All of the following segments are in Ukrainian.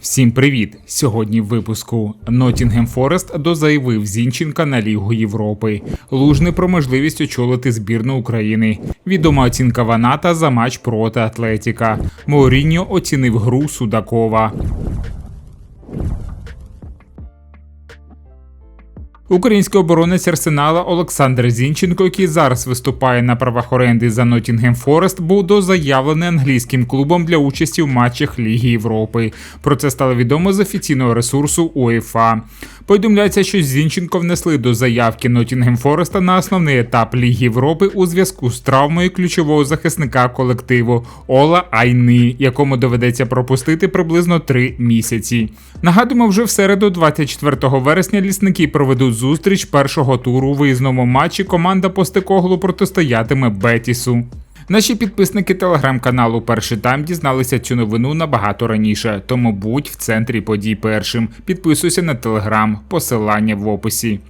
Всім привіт! Сьогодні в випуску Нотінгем Форест дозаявив Зінченка на Лігу Європи. Лужний про можливість очолити збірну України. Відома оцінка Ваната за матч проти Атлетіка. Моріньо оцінив гру Судакова. Український оборонець Арсенала Олександр Зінченко, який зараз виступає на правах оренди за Ноттінгем Форест, був дозаявлений англійським клубом для участі в матчах Ліги Європи. Про це стало відомо з офіційного ресурсу УЄФА. Повідомляється, що Зінченко внесли до заявки Ноттінгем Фореста на основний етап Ліги Європи у зв'язку з травмою ключового захисника колективу Ола Айни, якому доведеться пропустити приблизно три місяці. Нагадуємо, вже в середу, 24 вересня, лісники проведуть зустріч першого туру у виїзному матчі. Команда Постекоглу протистоятиме Бетісу. Наші підписники телеграм-каналу Перший тайм дізналися цю новину набагато раніше, тому будь в центрі подій першим. Підписуйся на телеграм, посилання в описі.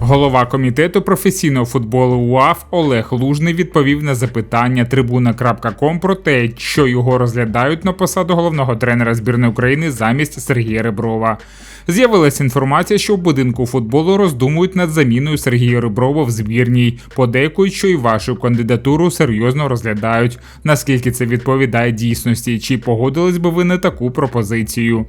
Голова комітету професійного футболу УАФ Олег Лужний відповів на запитання трибуна.ком про те, що його розглядають на посаду головного тренера збірної України замість Сергія Реброва. З'явилася інформація, що в будинку футболу роздумують над заміною Сергія Реброва в збірній, подейкують, що і вашу кандидатуру серйозно розглядають. Наскільки це відповідає дійсності, чи погодились би ви на таку пропозицію?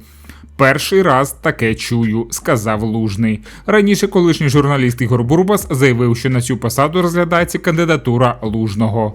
Перший раз таке чую, сказав Лужний. Раніше колишній журналіст Ігор Бурбас заявив, що на цю посаду розглядається кандидатура Лужного.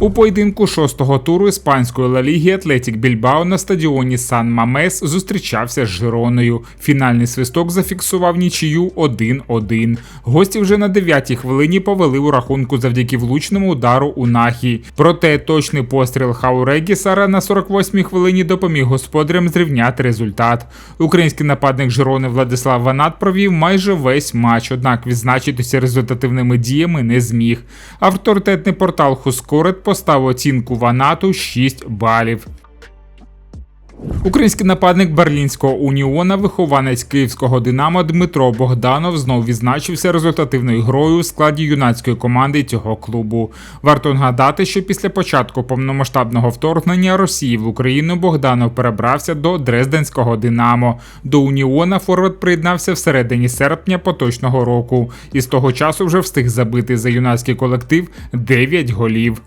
У поєдинку шостого туру іспанської Ла Ліги Атлетік Більбао на стадіоні Сан Мамес зустрічався з Жироною. Фінальний свисток зафіксував нічию 1-1. Гості вже на 9-й хвилині повели у рахунку завдяки влучному удару у Нахі. Проте точний постріл Хаурегісара на 48-й хвилині допоміг господарям зрівняти результат. Український нападник Жирони Владислав Ванат провів майже весь матч, однак відзначитися результативними діями не зміг. Авторитетний портал Хускорет поставив оцінку Ванату 6 балів. Український нападник Берлінського уніона, вихованець київського Динамо Дмитро Богданов знов відзначився результативною грою у складі юнацької команди цього клубу. Варто нагадати, що після початку повномасштабного вторгнення Росії в Україну Богданов перебрався до Дрезденського Динамо. До Уніона Форвард приєднався всередині серпня поточного року, і з того часу вже встиг забити за юнацький колектив 9 голів.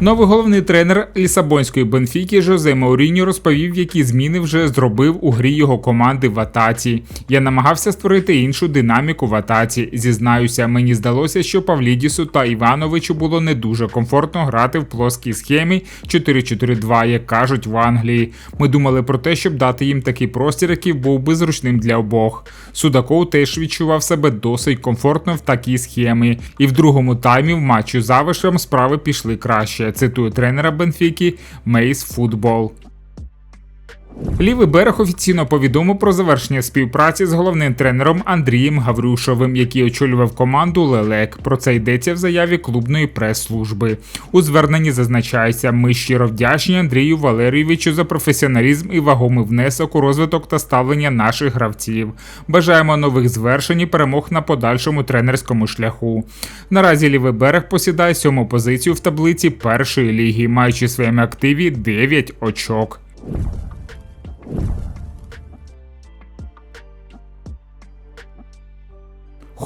Новий головний тренер Лісабонської Бенфіки Жозе Мауріньо розповів, які зміни вже зробив у грі його команди в атаці. Я намагався створити іншу динаміку в атаці. Зізнаюся, мені здалося, що Павлідісу та Івановичу було не дуже комфортно грати в плоскій схемі 4-4-2, як кажуть в Англії. Ми думали про те, щоб дати їм такий простір, який був би зручним для обох. Судаков теж відчував себе досить комфортно в такій схемі, і в другому таймі в матчу за справи пішли краще. Цитую тренера Бенфіки Мейс Футбол. Лівий берег офіційно повідомив про завершення співпраці з головним тренером Андрієм Гаврюшовим, який очолював команду Лелек. Про це йдеться в заяві клубної прес-служби. У зверненні зазначається, ми щиро вдячні Андрію Валерійовичу за професіоналізм і вагомий внесок у розвиток та ставлення наших гравців. Бажаємо нових звершень і перемог на подальшому тренерському шляху. Наразі лівий берег посідає сьому позицію в таблиці першої ліги, маючи в своєму активі 9 очок.